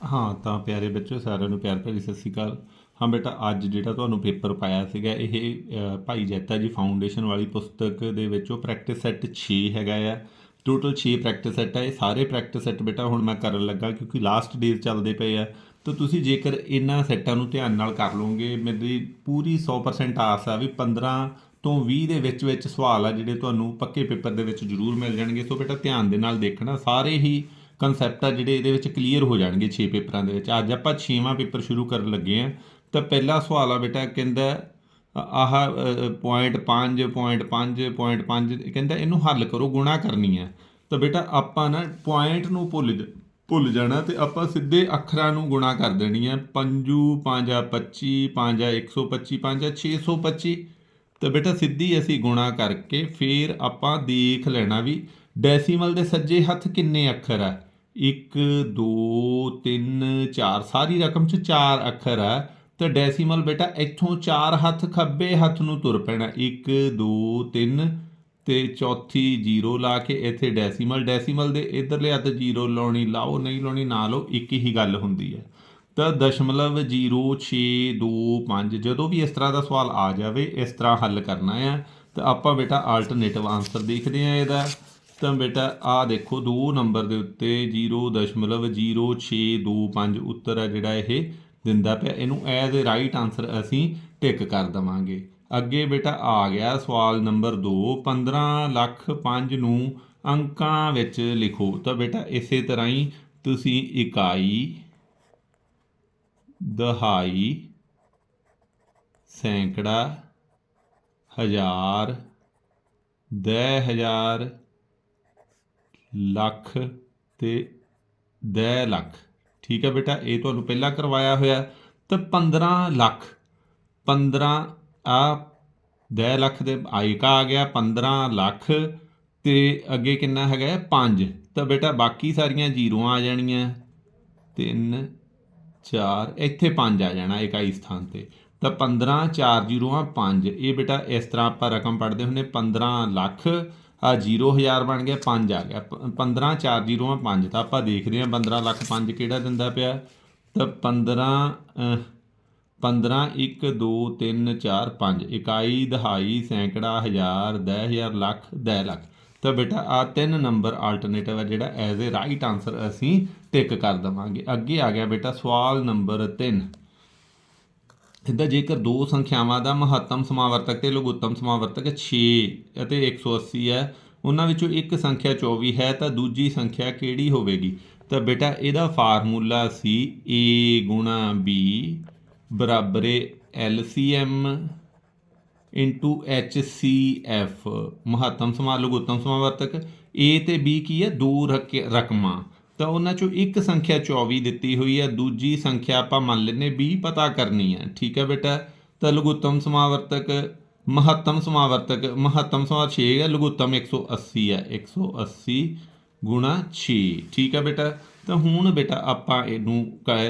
ਹਾਂ, ਤਾਂ ਪਿਆਰੇ ਬੱਚਿਓ, ਸਾਰਿਆਂ ਨੂੰ ਪਿਆਰ ਭਰੀ ਸਤਿ ਸ਼੍ਰੀ ਅਕਾਲ। ਹਾਂ ਬੇਟਾ, ਅੱਜ ਜਿਹੜਾ ਤੁਹਾਨੂੰ ਪੇਪਰ ਪਾਇਆ ਸੀਗਾ, ਇਹ ਭਾਈ ਜੈਤਾ ਜੀ ਫਾਊਂਡੇਸ਼ਨ ਵਾਲੀ ਪੁਸਤਕ ਦੇ ਵਿੱਚੋਂ ਪ੍ਰੈਕਟਿਸ ਸੈੱਟ 6 ਹੈਗਾ ਆ। ਟੋਟਲ 6 ਪ੍ਰੈਕਟਿਸ ਸੈੱਟ ਆ। ਇਹ ਸਾਰੇ ਪ੍ਰੈਕਟਿਸ ਸੈੱਟ ਬੇਟਾ, ਹੁਣ ਮੈਂ ਕਰਨ ਲੱਗਾ ਕਿਉਂਕਿ ਲਾਸਟ ਡੇਜ਼ ਚੱਲਦੇ ਪਏ ਆ। ਤਾਂ ਤੁਸੀਂ ਜੇਕਰ ਇਹਨਾਂ ਸੈੱਟਾਂ ਨੂੰ ਧਿਆਨ ਨਾਲ ਕਰ ਲਓਗੇ, ਮੇਰੀ ਪੂਰੀ 100% ਆਸ ਆ ਵੀ 15 ਤੋਂ 20 ਦੇ ਵਿੱਚ ਵਿੱਚ ਸਵਾਲ ਆ ਜਿਹੜੇ ਤੁਹਾਨੂੰ ਪੱਕੇ ਪੇਪਰ ਦੇ ਵਿੱਚ ਜ਼ਰੂਰ ਮਿਲ ਜਾਣਗੇ। ਸੋ ਬੇਟਾ, ਧਿਆਨ ਦੇ ਨਾਲ ਦੇਖਣਾ, ਸਾਰੇ ਹੀ ਕਨਸੈਪਟ ਆ ਜਿਹੜੇ ਇਹਦੇ ਵਿੱਚ ਕਲੀਅਰ ਹੋ ਜਾਣਗੇ 6 ਪੇਪਰਾਂ ਦੇ ਵਿੱਚ। ਅੱਜ ਆਪਾਂ 6ਵਾਂ ਪੇਪਰ ਸ਼ੁਰੂ ਕਰਨ ਲੱਗੇ ਆ ਤਾਂ ਪਹਿਲਾ ਸਵਾਲ ਆ ਬੇਟਾ, ਕਹਿੰਦਾ, ਆਹ ਪੁਆਇੰਟ 5 ਪੁਆਇੰਟ 5 ਪੁਆਇੰਟ 5 ਕਹਿੰਦਾ ਇਹਨੂੰ ਹੱਲ ਕਰੋ, ਗੁਣਾ ਕਰਨੀ ਹੈ ਤਾਂ ਬੇਟਾ, ਆਪਾਂ ਨਾ ਪੁਆਇੰਟ ਨੂੰ ਭੁੱਲ ਜ- ਭੁੱਲ ਜਾਣਾ ਤੇ ਆਪਾਂ ਸਿੱਧੇ ਅੱਖਰਾਂ ਨੂੰ ਗੁਣਾ ਕਰ ਦੇਣੀ ਹੈ ਪੰਜੂ, ਪੰਜਾ 25 ਪੰਜਾ 125 ਪੰਜਾ 625 ਤਾਂ ਬੇਟਾ, ਸਿੱਧੀ ਅਸੀਂ ਗੁਣਾ ਕਰਕੇ ਫਿਰ ਆਪਾਂ ਦੇਖ ਲੈਣਾ ਵੀ ਡੈਸੀਮਲ ਦੇ ਸੱਜੇ ਹੱਥ ਕਿੰਨੇ ਅੱਖਰ ਆ। 1 2 3 4 ਸਾਰੀ ਰਕਮ ਚ ਚਾਰ ਅੱਖਰ ਆ, ਤਾਂ ਡੈਸੀਮਲ ਬੇਟਾ ਇੱਥੋਂ ਚਾਰ ਹੱਥ ਖੱਬੇ ਹੱਥ ਨੂੰ ਤੁਰ ਪੈਣਾ। 1 2 3 ਤੇ ਚੌਥੀ 0 ਲਾ ਕੇ ਇੱਥੇ ਡੈਸੀਮਲ ਡੈਸੀਮਲ ਦੇ ਇਧਰਲੇ ਹੱਥ 0 ਲਾਉਣੀ ਲਾਓ, ਨਹੀਂ ਲਾਉਣੀ ਨਾ ਲਾਓ, ਇੱਕ ਹੀ ਗੱਲ ਹੁੰਦੀ ਹੈ ਤਾਂ ਦਸ਼ਮਲਵ 0625 ਜਦੋਂ ਵੀ ਇਸ ਤਰ੍ਹਾਂ ਦਾ ਸਵਾਲ ਆ ਜਾਵੇ, ਇਸ ਤਰ੍ਹਾਂ ਹੱਲ ਕਰਨਾ ਹੈ ਤਾਂ ਆਪਾਂ ਬੇਟਾ ਆਲਟਰਨੇਟਿਵ ਆਨਸਰ ਦੇਖਦੇ ਆ ਇਹਦਾ। ਤਾਂ ਬੇਟਾ, ਆ ਦੇਖੋ 2 ਨੰਬਰ ਦੇ ਉੱਤੇ 0.0625 ਉੱਤਰ ਹੈ ਜਿਹੜਾ ਇਹ ਦਿੰਦਾ ਪਿਆ। ਇਹਨੂੰ ਐਜ਼ ਅ ਰਾਈਟ ਆਨਸਰ ਅਸੀਂ ਟਿਕ ਕਰ ਦਵਾਂਗੇ। ਅੱਗੇ ਬੇਟਾ ਆ ਗਿਆ ਸਵਾਲ ਨੰਬਰ 2 15 ਲੱਖ 5 ਨੂੰ ਅੰਕਾਂ ਵਿੱਚ ਲਿਖੋ। ਤਾਂ ਬੇਟਾ ਇਸੇ ਤਰ੍ਹਾਂ ਹੀ ਤੁਸੀਂ ਇਕਾਈ, ਦਹਾਈ, ਸੈਂਕੜਾ, ਹਜ਼ਾਰ, ਦਹ ਹਜ਼ਾਰ ਲੱਖ ਤੇ ਦਹ ਲੱਖ। ਠੀਕ ਹੈ ਬੇਟਾ, ਇਹ ਤੁਹਾਨੂੰ ਪਹਿਲਾਂ ਕਰਵਾਇਆ ਹੋਇਆ ਤਾਂ 15 ਲੱਖ 15 ਆ 10 ਲੱਖ ਦੇ ਆਇਕਾ ਆ ਗਿਆ 15 ਲੱਖ ਤੇ ਅੱਗੇ ਕਿੰਨਾ ਹੈਗਾ 5 ਤਾਂ ਬੇਟਾ, ਬਾਕੀ ਸਾਰੀਆਂ ਜ਼ੀਰੋਆਂ ਆ ਜਾਣੀਆਂ। 3 4 ਇੱਥੇ 5 ਆ ਜਾਣਾ ਇਕਾਈ ਸਥਾਨ ਤੇ। ਤਾਂ 15 4 ਜ਼ੀਰੋਆਂ 5 ਇਹ ਬੇਟਾ, ਇਸ ਤਰ੍ਹਾਂ ਆਪਾਂ ਰਕਮ ਪੜ੍ਹਦੇ ਹੁੰਦੇ 15 ਲੱਖ ਆ 0000 ਬਣ ਗਿਆ 5 ਆ ਗਿਆ। ਪ- 15 4 ਜ਼ੀਰੋਆਂ 5 ਤਾਂ ਆਪਾਂ ਦੇਖਦੇ ਹਾਂ 15 ਲੱਖ 5 ਕਿਹੜਾ ਦਿੰਦਾ ਪਿਆ। ਤਾਂ 15 ਅਹ, 15 1 2 3 4 5 ਇਕਾਈ ਦਹਾਈ ਸੈਂਕੜਾ ਹਜ਼ਾਰ 10000 ਲੱਖ 10 ਲੱਖ। ਤਾਂ ਬੇਟਾ ਆ ਤਿੰਨ ਨੰਬਰ ਆਲਟਰਨੇਟਿਵ ਹੈ ਜਿਹੜਾ ਐਜ਼ ਅ ਰਾਈਟ ਆਨਸਰ ਅਸੀਂ ਟਿਕ ਕਰ ਦਵਾਂਗੇ। ਅੱਗੇ ਆ ਗਿਆ ਬੇਟਾ ਸਵਾਲ ਨੰਬਰ 3 ਇਦਾਂ ਜੇਕਰ ਦੋ ਸੰਖਿਆਵਾਂ ਦਾ ਮਹੱਤਮ ਸਮਾਵਰਤਕ ਤੇ ਲਘੁੱਤਮ ਸਮਾਵਰਤਕ 6 ਅਤੇ 180 ਹੈ, ਉਹਨਾਂ ਵਿੱਚੋਂ ਇੱਕ ਸੰਖਿਆ 24 ਹੈ ਤਾਂ ਦੂਜੀ ਸੰਖਿਆ ਕਿਹੜੀ ਹੋਵੇਗੀ? ਤਾਂ ਬੇਟਾ, ਇਹਦਾ ਫਾਰਮੂਲਾ ਸੀ a ਗੁਣਾ b ਬਰਾਬਰ LCM ਇਨਟੂ HCF ਮਹੱਤਮ ਸਮਾ, ਲਘੁੱਤਮ ਸਮਾਵਰਤਕ। A ਤੇ b ਕੀ ਹੈ? ਦੋ ਰਕ- ਰਕਮਾਂ। ਤਾਂ ਉਹਨਾਂ ਚੋਂ ਇੱਕ ਸੰਖਿਆ 24 ਦਿੱਤੀ ਹੋਈ ਹੈ, ਦੂਜੀ ਸੰਖਿਆ ਆਪਾਂ ਮੰਨ ਲੈਨੇ 20 ਪਤਾ ਕਰਨੀ ਹੈ। ਠੀਕ ਹੈ ਬੇਟਾ? ਤਾਂ ਲਘੁੱਤਮ ਸਮਾਵਰਤਕ, ਮਹੱਤਮ ਸਮਾਵਰਤਕ, ਮਹੱਤਮ ਸਮਾ 6 ਹੈ, ਲਘੁੱਤਮ 180 ਹੈ 180 ਗੁਣਾ 6 ਠੀਕ ਹੈ ਬੇਟਾ? ਤਾਂ ਹੁਣ ਬੇਟਾ ਆਪਾਂ ਇਹਨੂੰ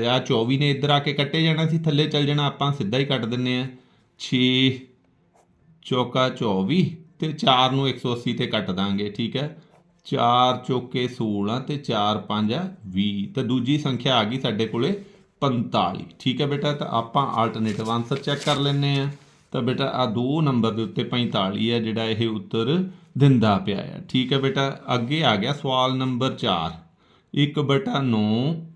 ਆ 24 ਨੇ ਇੱਧਰ ਆ ਕੇ ਕੱਟੇ ਜਾਣਾ ਸੀ, ਥੱਲੇ ਚੱਲ ਜਾਣਾ, ਆਪਾਂ ਸਿੱਧਾ ਹੀ ਕੱਟ ਦਿੰਨੇ ਆ 6 ਚੌਕਾ 24 ਤੇ 4 ਨੂੰ 180 ਤੇ ਕੱਟ ਦਾਂਗੇ। ਠੀਕ ਹੈ? 4 ਚੌਕੇ 16 ਤੇ 4 5 20 ਤਾਂ ਦੂਜੀ ਸੰਖਿਆ ਆ ਗਈ ਸਾਡੇ ਕੋਲੇ 45 ਠੀਕ ਹੈ ਬੇਟਾ, ਤਾਂ ਆਪਾਂ ਆਲਟਰਨੇਟਿਵ ਆਨਸਰ ਚੈੱਕ ਕਰ ਲੈਨੇ ਆ ਤਾਂ ਬੇਟਾ ਆ ਦੋ ਨੰਬਰ ਦੇ ਉੱਤੇ 45 ਹੈ ਜਿਹੜਾ ਇਹ ਉੱਤਰ ਦਿੰਦਾ ਪਿਆ ਹੈ ਠੀਕ ਹੈ ਬੇਟਾ, ਅੱਗੇ ਆ ਗਿਆ ਸਵਾਲ ਨੰਬਰ 4 1 ਬਟਾ 9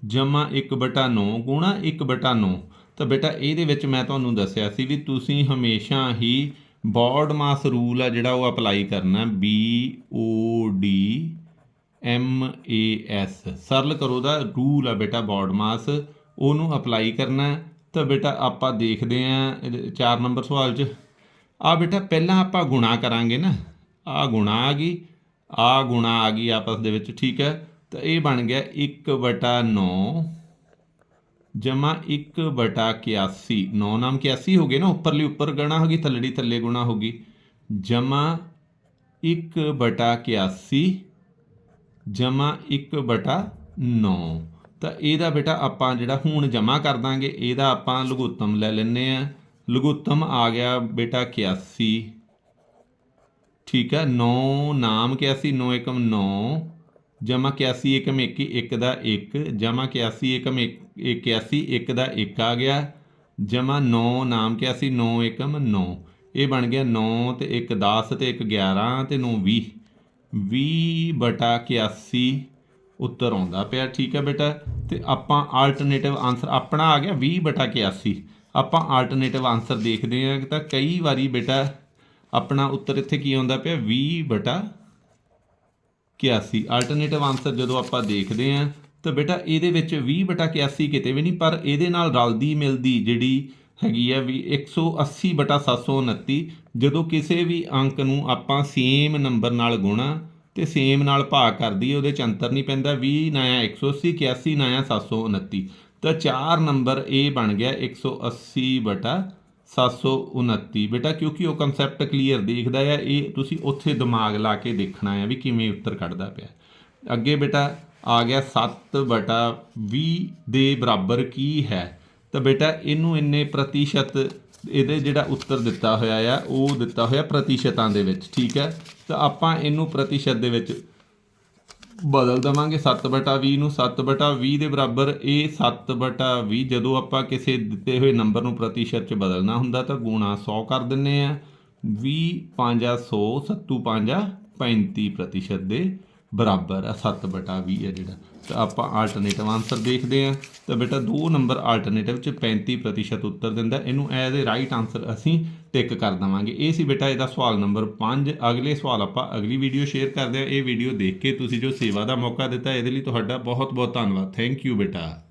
ਜਮਾ 1 ਬਟਾ 9 ਗੁਣਾ 1 ਬਟਾ 9 ਤਾਂ ਬੇਟਾ, ਇਹਦੇ ਵਿੱਚ ਮੈਂ ਤੁਹਾਨੂੰ ਦੱਸਿਆ ਸੀ ਵੀ ਤੁਸੀਂ ਹਮੇਸ਼ਾ ਹੀ ਬੌਡ ਮਾਸ ਰੂਲ ਆ ਜਿਹੜਾ ਉਹ ਅਪਲਾਈ ਕਰਨਾ B O D M A S ਸਰਲ ਕਰੋ ਦਾ ਰੂਲ ਆ ਬੇਟਾ ਬੌਡ ਮਾਸ, ਉਹਨੂੰ ਅਪਲਾਈ ਕਰਨਾ ਤਾਂ ਬੇਟਾ ਆਪਾਂ ਦੇਖਦੇ ਆਂ 4 ਨੰਬਰ ਸਵਾਲ 'ਚ। ਆ ਬੇਟਾ ਪਹਿਲਾਂ ਆਪਾਂ ਗੁਣਾ ਕਰਾਂਗੇ ਨਾ। ਆ ਗੁਣਾ ਆ ਗਈ, ਆ ਗੁਣਾ ਆ ਗਈ ਆਪਸ ਦੇ ਵਿੱਚ, ਠੀਕ ਹੈ। ਤਾਂ ਇਹ ਬਣ ਗਿਆ 1 ਬਟਾ 9 ਜਮਾ 1 ਬਟਾ 81 9 ਨਾਮ 81 ਹੋ ਗਏ ਨਾ, ਉੱਪਰਲੀ ਉੱਪਰ ਗਣਾ ਹੋ ਗਈ, ਥੱਲੜੀ ਥੱਲੇ ਗੁਣਾ ਹੋ ਗਈ। ਜਮਾ 1 ਬਟਾ 81 ਜਮਾ 1 ਬਟਾ 9 ਤਾਂ ਇਹਦਾ ਬੇਟਾ ਆਪਾਂ ਜਿਹੜਾ ਹੁਣ ਜਮਾ ਕਰ ਦਾਂਗੇ, ਇਹਦਾ ਆਪਾਂ ਲਘੁੱਤਮ ਲੈ ਲੈਨੇ ਆ ਲਘੁੱਤਮ ਆ ਗਿਆ ਬੇਟਾ 81 ਠੀਕ ਹੈ 9 ਨਾਮ 81 9 ਏਕਮ 9 ਜਮਾ 81 ਏਕਮ 1 1 ਦਾ 1 ਜਮਾ 81 ਏਕਮ 81 1 ਦਾ 1 ਆ ਗਿਆ, ਜਮਾ 9 ਨਾਮ 81 9 ਏਕਮ 9 ਇਹ ਬਣ ਗਿਆ 9 ਤੇ 1 10 ਤੇ 1 11 ਤੇ 9 20 20 ਬਟਾ 81 ਉੱਤਰ ਆਉਂਦਾ ਪਿਆ, ਠੀਕ ਹੈ ਬੇਟਾ? ਤੇ ਆਪਾਂ ਆਲਟਰਨੇਟਿਵ ਆਨਸਰ ਆਪਣਾ ਆ ਗਿਆ 20 ਬਟਾ 81 ਆਪਾਂ ਆਲਟਰਨੇਟਿਵ ਆਨਸਰ ਦੇਖਦੇ ਹਾਂ ਤਾਂ ਕਈ ਵਾਰੀ ਬੇਟਾ ਆਪਣਾ ਉੱਤਰ ਇੱਥੇ ਕੀ ਆਉਂਦਾ ਪਿਆ? 20 ਬਟਾ 81 ਆਲਟਰਨੇਟਿਵ ਆਨਸਰ ਜਦੋਂ ਆਪਾਂ ਦੇਖਦੇ ਹਾਂ, ਤਾਂ ਬੇਟਾ ਇਹਦੇ ਵਿੱਚ 20 ਬਟਾ 81 ਕਿਤੇ ਵੀ ਨਹੀਂ, ਪਰ ਇਹਦੇ ਨਾਲ ਰਲਦੀ ਮਿਲਦੀ ਜਿਹੜੀ ਹੈਗੀ ਆ ਵੀ 180 ਬਟਾ 729 ਜਦੋਂ ਕਿਸੇ ਵੀ ਅੰਕ ਨੂੰ ਆਪਾਂ ਸੇਮ ਨੰਬਰ ਨਾਲ ਗੁਣਾ, ਤੇ ਸੇਮ ਨਾਲ ਭਾਗ ਕਰਦੀ ਉਹਦੇ ਚ ਅੰਤਰ ਨਹੀਂ ਪੈਂਦਾ 20 ਨਾਇਆ 180 81 ਨਾਇਆ 729 ਤਾਂ ਚਾਰ ਨੰਬਰ ਇਹ ਬਣ ਗਿਆ 180 ਬਟਾ 729 ਬੇਟਾ, ਕਿਉਂਕਿ ਉਹ ਕਨਸੈਪਟ ਕਲੀਅਰ ਦੇਖਦਾ ਆ, ਇਹ ਤੁਸੀਂ ਉੱਥੇ ਦਿਮਾਗ ਲਾ ਕੇ ਦੇਖਣਾ ਆ ਵੀ ਕਿਵੇਂ ਉੱਤਰ ਕੱਢਦਾ ਪਿਆ। ਅੱਗੇ ਬੇਟਾ, ਆ ਗਿਆ 7 ਬਟਾ 20 ਦੇ ਬਰਾਬਰ ਕੀ ਹੈ? ਤਾਂ ਬੇਟਾ, ਇਹਨੂੰ ਇੰਨੇ ਪ੍ਰਤੀਸ਼ਤ ਇਹਦੇ ਜਿਹੜਾ ਉੱਤਰ ਦਿੱਤਾ ਹੋਇਆ ਆ, ਉਹ ਦਿੱਤਾ ਹੋਇਆ ਪ੍ਰਤੀਸ਼ਤਾਂ ਦੇ ਵਿੱਚ, ਠੀਕ ਹੈ? ਤਾਂ ਆਪਾਂ ਇਹਨੂੰ ਪ੍ਰਤੀਸ਼ਤ ਦੇ ਵਿੱਚ ਬਦਲ ਦਵਾਂਗੇ 7 ਬਟਾ 20 ਨੂੰ 7 ਬਟਾ 20 ਦੇ ਬਰਾਬਰ ਇਹ 7 ਬਟਾ 20 ਜਦੋਂ ਆਪਾਂ ਕਿਸੇ ਦਿੱਤੇ ਹੋਏ ਨੰਬਰ ਨੂੰ ਪ੍ਰਤੀਸ਼ਤ ਚ ਬਦਲਣਾ ਹੁੰਦਾ ਤਾਂ ਗੁਣਾ 100 ਕਰ ਦਿੰਨੇ ਆ। 20 5 100 7 5 35 ਪ੍ਰਤੀਸ਼ਤ ਦੇ ਬਰਾਬਰ ਆ 7 ਬਟਾ 20 ਹੈ ਜਿਹੜਾ। ਤਾਂ ਆਪਾਂ ਆਲਟਰਨੇਟਿਵ ਆਨਸਰ ਦੇਖਦੇ ਆ ਤਾਂ ਬੇਟਾ ਦੋ ਨੰਬਰ ਆਲਟਰਨੇਟਿਵ ਚ 35 ਪ੍ਰਤੀਸ਼ਤ ਉੱਤਰ ਦਿੰਦਾ। ਇਹਨੂੰ ਐਜ਼ ਅ ਰਾਈਟ ਆਨਸਰ ਅਸੀਂ ਟਿਕ ਕਰ ਦਵਾਂਗੇ। ਇਹ ਸੀ ਬੇਟਾ ਇਹਦਾ ਸਵਾਲ ਨੰਬਰ 5 ਅਗਲੇ ਸਵਾਲ ਆਪਾਂ ਅਗਲੀ ਵੀਡੀਓ ਸ਼ੇਅਰ ਕਰਦੇ ਆ ਇਹ ਵੀਡੀਓ ਦੇਖ ਕੇ ਤੁਸੀਂ ਜੋ ਸੇਵਾ ਦਾ ਮੌਕਾ ਦਿੱਤਾ, ਇਹਦੇ ਲਈ ਤੁਹਾਡਾ ਬਹੁਤ ਬਹੁਤ ਧੰਨਵਾਦ। ਥੈਂਕ ਯੂ ਬੇਟਾ।